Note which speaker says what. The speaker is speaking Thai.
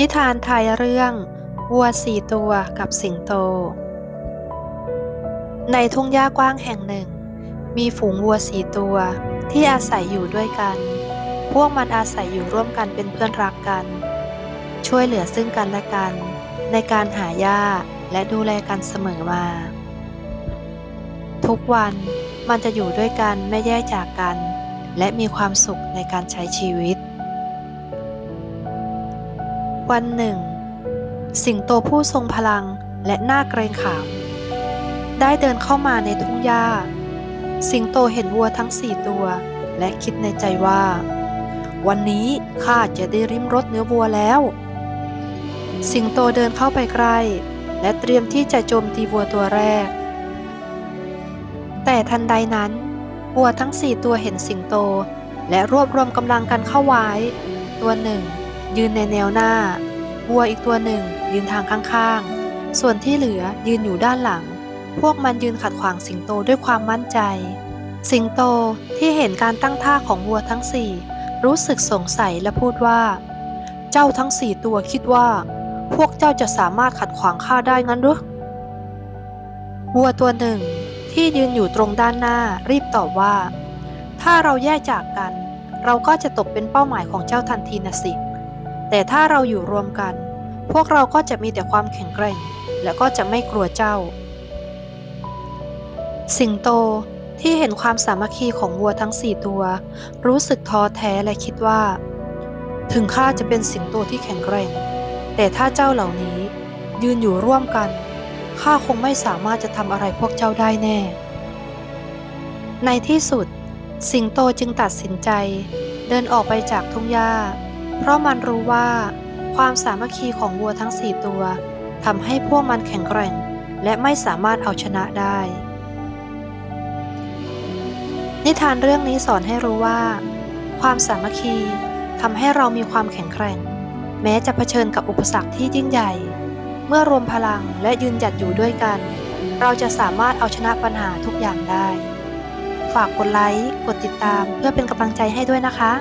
Speaker 1: นิทานไทยเรื่อง วัวสี่ตัวกับสิงโต ในทุ่งหญ้ากว้างแห่งหนึ่ง มีฝูงวัวสี่ตัวที่อาศัยอยู่ด้วยกัน พวกมันอาศัยอยู่ร่วมกันเป็นเพื่อนรักกัน ช่วยเหลือซึ่งกันและกัน ในการหาหญ้าและดูแลกันเสมอมา ทุกวันมันจะอยู่ด้วยกันไม่แยกจากกัน และมีความสุขในการใช้ชีวิต วันหนึ่ง สิงโตผู้ทรงพลังและหน่าเกรงขาม ได้เดินเข้ามาในทุ่งหญ้า สิงโตเห็นวัวทั้งสี่ตัว และคิดในใจว่า วันนี้ข้าจะได้ริมรสเนื้อวัวแล้ว สิงโตเดินเข้าไปใกล้ และเตรียมที่จะโจมตีวัวตัวแรก แต่ทันใดนั้น วัวทั้งสี่ตัวเห็นสิงโตและรวบรวมกำลังกันเข้าไว้ ตัวหนึ่ง ยืนในแนวหน้า วัวอีกตัวหนึ่ง ยืนทางข้างๆ ส่วนที่เหลือยืนอยู่ด้านหลัง พวกมันยืนขัดขวางสิงโตด้วยความมั่นใจ สิงโตที่เห็นการตั้งท่าของวัวทั้งสี่รู้สึกสงสัยและพูดว่า เจ้าทั้งสี่ตัวคิดว่า พวกเจ้าจะสามารถขัดขวางข้าได้งั้นหรือวัวตัวหนึ่งที่ยืนอยู่ตรงด้านหน้ารีบตอบว่า ถ้าเราแยกจากกัน เราก็จะตกเป็นเป้าหมายของเจ้าทันทีนะสิ แต่ถ้าเราอยู่รวมกัน พวกเราก็จะมีแต่ความแข็งแกร่ง และก็จะไม่กลัวเจ้า สิงโตที่เห็นความสามัคคีของวัวทั้งสี่ตัว รู้สึกท้อแท้และคิดว่า ถึงข้าจะเป็นสิงโตที่แข็งแกร่ง แต่ถ้าเจ้าเหล่านี้ยืนอยู่ร่วมกันข้าคงไม่สามารถจะทำอะไรพวกเจ้าได้แน่ ในที่สุด สิงโตจึงตัดสินใจ เดินออกไปจากทุ่งหญ้า เพราะมันรู้ว่าความสามัคคีของวัวทั้งสี่ตัวทำให้พวกมันแข็งแกร่ง และไม่สามารถเอาชนะได้ นิทานเรื่องนี้สอนให้รู้ว่า ความสามัคคีทำให้เรามีความแข็งแกร่ง แม้จะเผชิญกับอุปสรรคที่ยิ่งใหญ่ เมื่อรวมพลังและยืนหยัดอยู่ด้วยกัน เราจะสามารถเอาชนะปัญหาทุกอย่างได้ ฝากกดไลค์ กดติดตามเพื่อเป็นกำลังใจให้ด้วยนะคะ